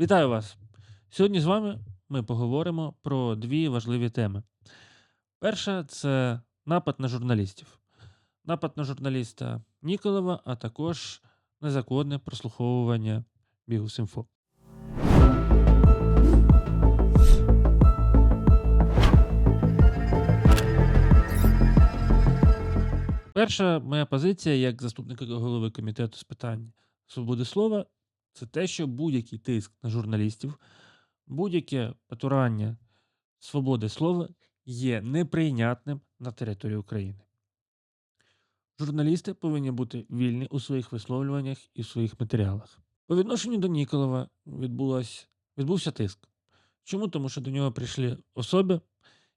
Вітаю вас! Сьогодні з вами ми поговоримо про дві важливі теми. Перша це напад на журналістів. Напад на журналіста Ніколова, а також незаконне прослуховування Бігус.Інфо. Перша моя позиція як заступника голови комітету з питань свободи слова це те, що будь-який тиск на журналістів, будь-яке потурання свободи слова є неприйнятним на території України. Журналісти повинні бути вільні у своїх висловлюваннях і в своїх матеріалах. По відношенню до Ніколова відбувся тиск. Чому? Тому що до нього прийшли особи,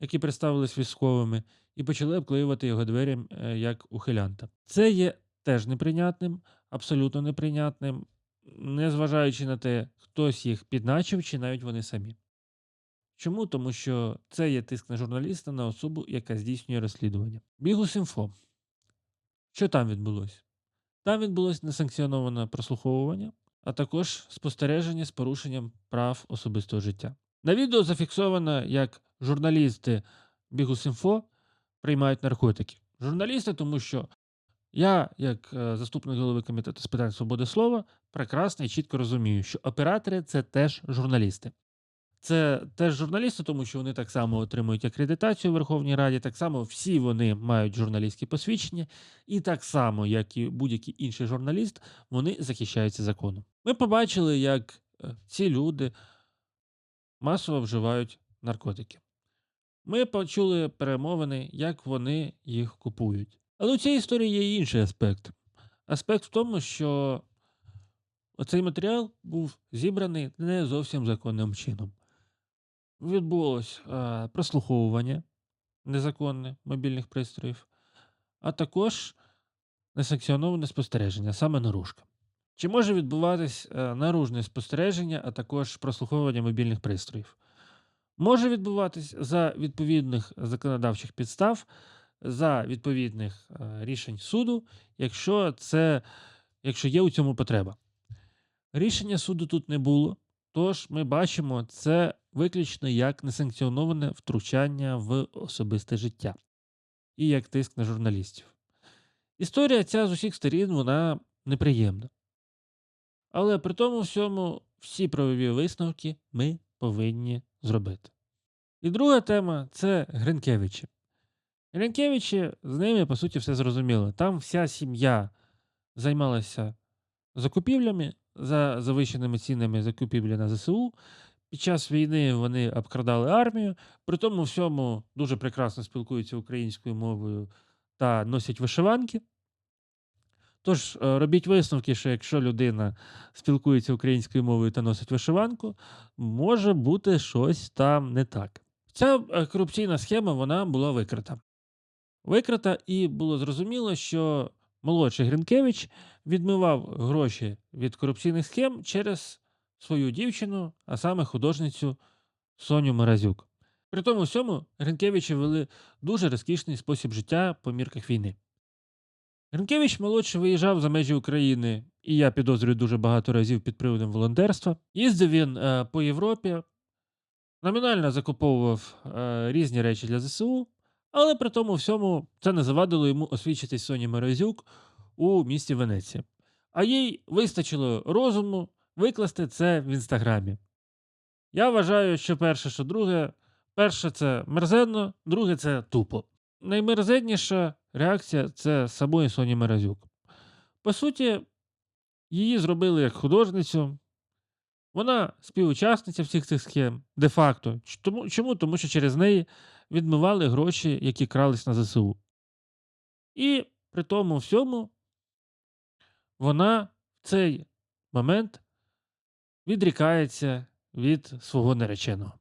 які представились військовими, і почали обклеювати його двері е, як ухилянта. Це є теж неприйнятним, абсолютно неприйнятним, незважаючи на те, хтось їх підначив, чи навіть вони самі. Чому? Тому що це є тиск на журналіста на особу, яка здійснює розслідування. Бігус.Інфо. Що там відбулося? Там відбулося несанкціоноване прослуховування, а також спостереження з порушенням прав особистого життя. На відео зафіксовано, як журналісти Бігус.Інфо приймають наркотики. Журналісти, тому що я, як е, заступник голови комітету з питань свободи слова, прекрасно і чітко розумію, що оператори це теж журналісти. Це теж журналісти, тому що вони так само отримують акредитацію у Верховній Раді, так само всі вони мають журналістські посвідчення, і так само, як і будь-який інший журналіст, вони захищаються законом. Ми побачили, як е, ці люди масово вживають наркотики. Ми почули перемовини, як вони їх купують. Але у цій історії є інший аспект. Аспект в тому, що цей матеріал був зібраний не зовсім законним чином. Відбулось е, прослуховування незаконне мобільних пристроїв, а також несанкціоноване спостереження, саме наружка. Чи може відбуватись е, наружне спостереження, а також прослуховування мобільних пристроїв? Може відбуватись за відповідних законодавчих підстав, за відповідних е, рішень суду, якщо це, якщо є у цьому потреба. Рішення суду тут не було, тож ми бачимо це виключно як несанкціоноване втручання в особисте життя і як тиск на журналістів. Історія ця з усіх сторін вона неприємна. Але при тому всьому всі правові висновки ми повинні зробити. І друга тема це Гринкевичі. Гринкевичі, з ними, по суті, все зрозуміло. Там вся сім'я займалася закупівлями за завищеними цінами закупівлі на ЗСУ. Під час війни вони обкрадали армію, при тому всьому дуже прекрасно спілкуються українською мовою та носять вишиванки. Тож, е, робіть висновки, що якщо людина спілкується українською мовою та носить вишиванку, може бути щось там не так. Ця е, корупційна схема вона була викрита. Викрита, і було зрозуміло, що молодший Гринкевич відмивав гроші від корупційних схем через свою дівчину, а саме художницю Соню Морозюк. При тому всьому Гринкевичі вели дуже розкішний спосіб життя по мірках війни. Гринкевич молодший виїжджав за межі України, і я підозрюю дуже багато разів під приводом волонтерства. Їздив він е, по Європі, номінально закуповував е, різні речі для ЗСУ, але при тому всьому це не завадило йому освічитись Соні Морозюк у місті Венеція. А їй вистачило розуму викласти це в інстаграмі. Я вважаю, що перше, що друге, перше це мерзенно, друге це тупо. Наймерзенніша реакція це самої Соні Морозюк. По суті, її зробили як художницю. Вона співучасниця всіх цих схем, де-факто. Чому? Тому що через неї відмивали гроші, які крались на ЗСУ. І при тому всьому вона в цей момент відрікається від свого нареченого.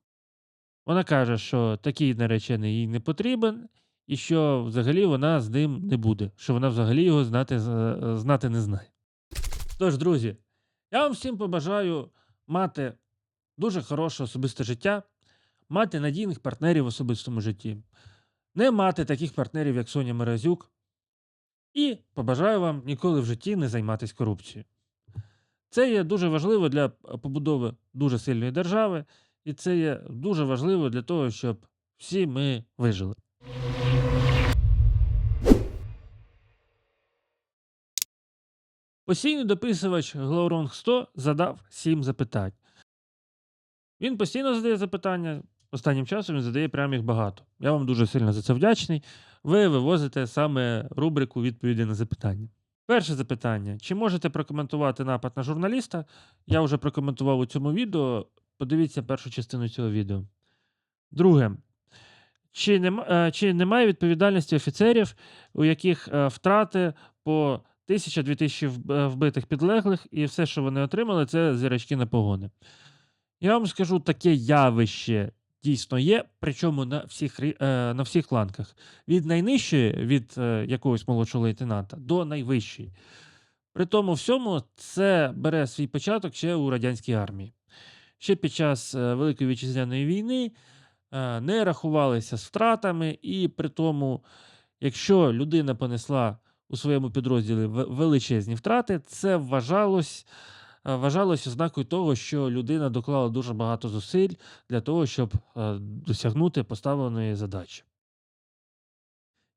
Вона каже, що такий наречений їй не потрібен, і що взагалі вона з ним не буде, що вона взагалі його знати, знати не знає. Тож, друзі, я вам всім побажаю мати дуже хороше особисте життя, мати надійних партнерів в особистому житті, не мати таких партнерів, як Соня Морозюк, і побажаю вам ніколи в житті не займатися корупцією. Це є дуже важливо для побудови дуже сильної держави, і це є дуже важливо для того, щоб всі ми вижили. Постійний дописувач Глаурон 100 задав 7 запитань. Він постійно задає запитання. Останнім часом він задає прям їх багато. Я вам дуже сильно за це вдячний. Ви вивозите саме рубрику відповіді на запитання. Перше запитання: чи можете прокоментувати напад на журналіста? Я вже прокоментував у цьому відео. Подивіться першу частину цього відео. Друге. Чи, нема, е, чи немає відповідальності офіцерів, у яких е, втрати по 1000-2000 вб- е, вбитих підлеглих, і все, що вони отримали, це зірочки на погони. Я вам скажу, таке явище дійсно є, причому на всіх, е, на всіх ланках. Від найнижчої, від е, якогось молодшого лейтенанта, до найвищої. При тому всьому це бере свій початок ще у радянській армії. Ще під час Великої вітчизняної війни не рахувалися з втратами, і при тому, якщо людина понесла у своєму підрозділі величезні втрати, це вважалось, е, вважалось ознакою того, що людина доклала дуже багато зусиль для того, щоб е, досягнути поставленої задачі.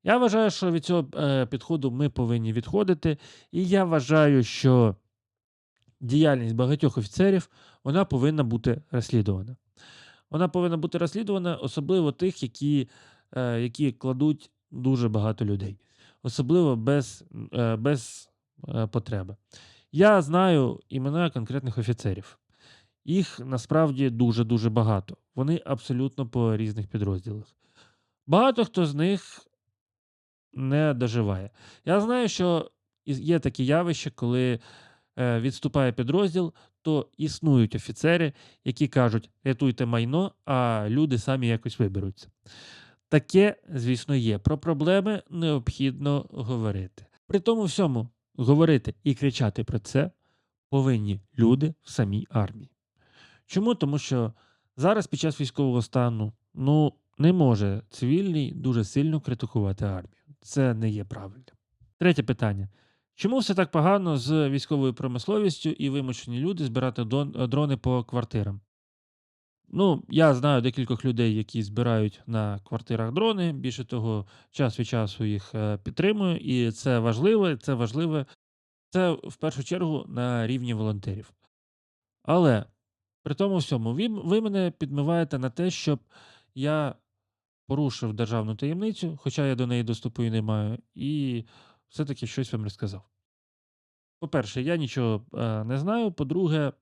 Я вважаю, що від цього е, підходу ми повинні відходити, і я вважаю, що діяльність багатьох офіцерів вона повинна бути розслідувана. Вона повинна бути розслідувана, особливо тих, які, які кладуть дуже багато людей, особливо без, е, без е, потреби. Я знаю імена конкретних офіцерів. Їх насправді дуже-дуже багато. Вони абсолютно по різних підрозділах. Багато хто з них не доживає. Я знаю, що є такі явища, коли е, відступає підрозділ, то існують офіцери, які кажуть: рятуйте майно, а люди самі якось виберуться. Таке, звісно, є. Про проблеми необхідно говорити. При тому всьому говорити і кричати про це повинні люди в самій армії. Чому? Тому що зараз під час військового стану ну, не може цивільний дуже сильно критикувати армію. Це не є правильним. Третє питання. Чому все так погано з військовою промисловістю і вимушені люди збирати дрони по квартирам? Ну, я знаю декількох людей, які збирають на квартирах дрони. Більше того, час від часу їх е, підтримую, і це важливо. Це важливо. Це в першу чергу на рівні волонтерів. Але при тому всьому, ви, ви мене підмиваєте на те, щоб я порушив державну таємницю, хоча я до неї доступу і не маю, і все-таки щось вам розказав. По-перше, я нічого е, не знаю. По-друге,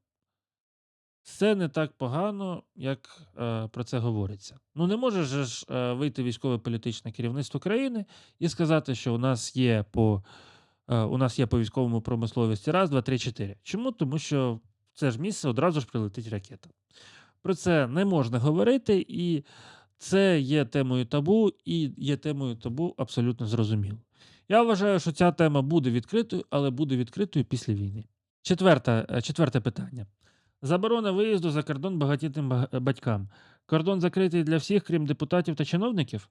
все не так погано, як е, про це говориться. Ну, не може ж е, вийти військово-політичне керівництво країни і сказати, що у нас є по, е, у нас є по військовому промисловості раз, два, три, чотири. Чому? Тому що в це ж місце одразу ж прилетить ракета. Про це не можна говорити, і це є темою табу, і є темою табу абсолютно зрозуміло. Я вважаю, що ця тема буде відкритою, але буде відкритою після війни. Четверте, четверте питання. Заборона виїзду за кордон багатітним батькам. Кордон закритий для всіх, крім депутатів та чиновників.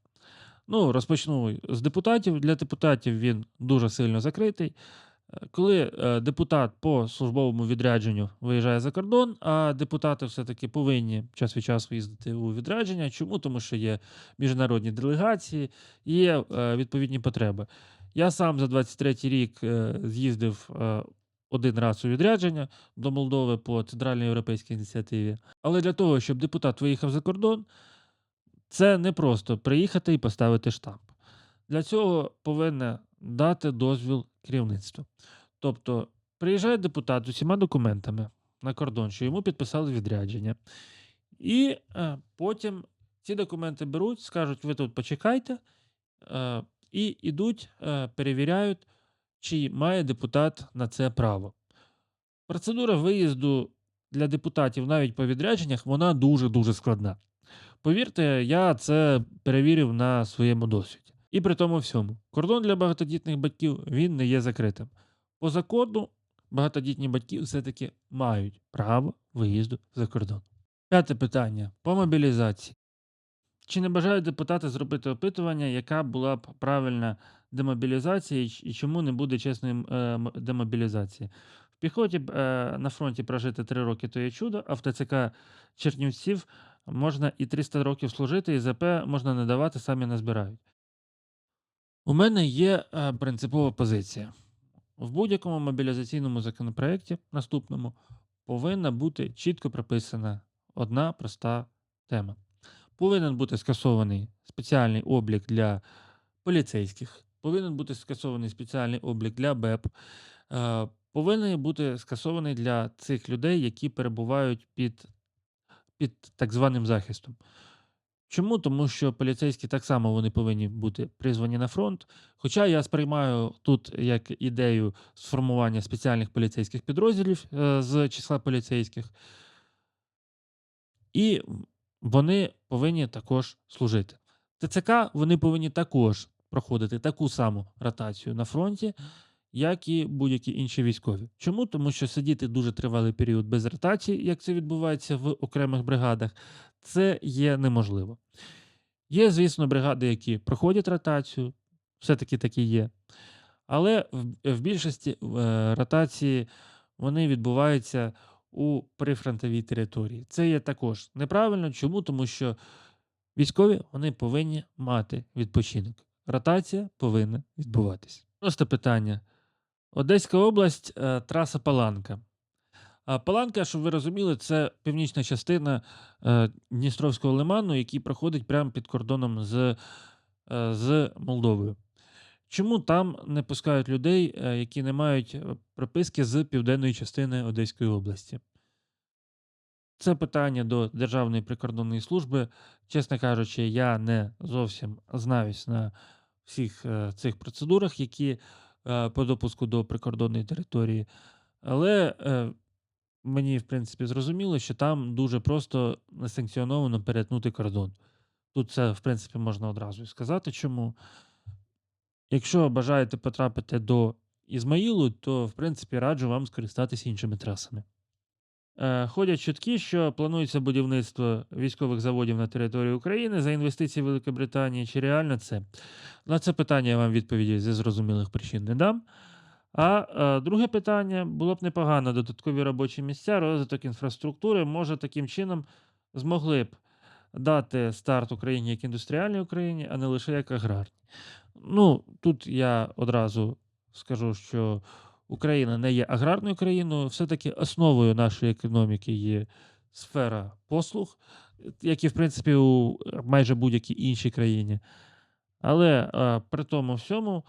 Ну, розпочну з депутатів. Для депутатів він дуже сильно закритий. Е, Коли е, депутат по службовому відрядженню виїжджає за кордон, а депутати все-таки повинні час від часу їздити у відрядження. Чому? Тому що є міжнародні делегації, є е, відповідні потреби. Я сам за 23 рік е, з'їздив е, один раз у відрядження до Молдови по центральній європейській ініціативі. Але для того, щоб депутат виїхав за кордон, це не просто приїхати і поставити штамп. Для цього повинне дати дозвіл керівництво. Тобто приїжджає депутат з усіма документами на кордон, що йому підписали відрядження. І е, потім ці документи беруть, скажуть, ви тут почекайте, е, і йдуть, е, перевіряють, чи має депутат на це право. Процедура виїзду для депутатів навіть по відрядженнях вона дуже-дуже складна. Повірте, я це перевірив на своєму досвіді. І при тому всьому, кордон для багатодітних батьків він не є закритим. По закону багатодітні батьки все-таки мають право виїзду за кордон. П'яте питання по мобілізації. Чи не бажають депутати зробити опитування, яка була б правильна демобілізація і чому не буде чесної е, демобілізації? В піхоті е, на фронті прожити 3 роки то є чудо, а в ТЦК Чернівців можна і 300 років служити, і ЗП можна не давати, самі назбирають. У мене є е, принципова позиція. В будь-якому мобілізаційному законопроекті наступному повинна бути чітко прописана одна проста тема. Повинен бути скасований спеціальний облік для поліцейських, повинен бути скасований спеціальний облік для БЕП, е, повинен бути скасований для цих людей, які перебувають під, під так званим захистом. Чому? Тому що поліцейські так само вони повинні бути призвані на фронт. Хоча я сприймаю тут як ідею сформування спеціальних поліцейських підрозділів е, з числа поліцейських, і вони повинні також служити. ТЦК вони повинні також проходити таку саму ротацію на фронті, як і будь-які інші військові. Чому? Тому що сидіти дуже тривалий період без ротації, як це відбувається в окремих бригадах, це є неможливо. Є, звісно, бригади, які проходять ротацію, все-таки такі є. Але в, більшості е, ротації вони відбуваються у прифронтовій території. Це є також неправильно. Чому? Тому що військові вони повинні мати відпочинок. Ротація повинна відбуватись. Просто питання. Одеська область, е, траса Паланка. Паланка, щоб ви розуміли, це північна частина е, Дністровського лиману, який проходить прямо під кордоном з, е, з Молдовою. Чому там не пускають людей, які не мають прописки з південної частини Одеської області? Це питання до Державної прикордонної служби. Чесно кажучи, я не зовсім знаюсь на всіх е, цих процедурах, які е, по допуску до прикордонної території. Але е, мені, в принципі, зрозуміло, що там дуже просто несанкціоновано перетнути кордон. Тут це, в принципі, можна одразу і сказати, чому. Якщо бажаєте потрапити до Ізмаїлу, то, в принципі, раджу вам скористатися іншими трасами. Е, Ходять чутки, що планується будівництво військових заводів на території України за інвестиції Великобританії. Чи реально це? На це питання я вам відповіді зі зрозумілих причин не дам. А е, друге питання було б непогано додаткові робочі місця, розвиток інфраструктури. Може, таким чином змогли б дати старт Україні як індустріальній Україні, а не лише як аграрній. Ну, тут я одразу скажу, що Україна не є аграрною країною, все-таки основою нашої економіки є сфера послуг, як і в принципі у майже будь-якій іншій країні. Але е, при тому всьому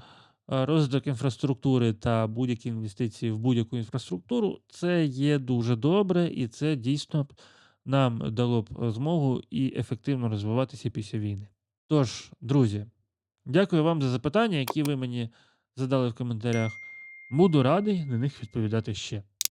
е, розвиток інфраструктури та будь-які інвестиції в будь-яку інфраструктуру це є дуже добре, і це дійсно нам дало б змогу і ефективно розвиватися після війни. Тож, друзі, дякую вам за запитання, які ви мені задали в коментарях. Буду радий на них відповідати ще.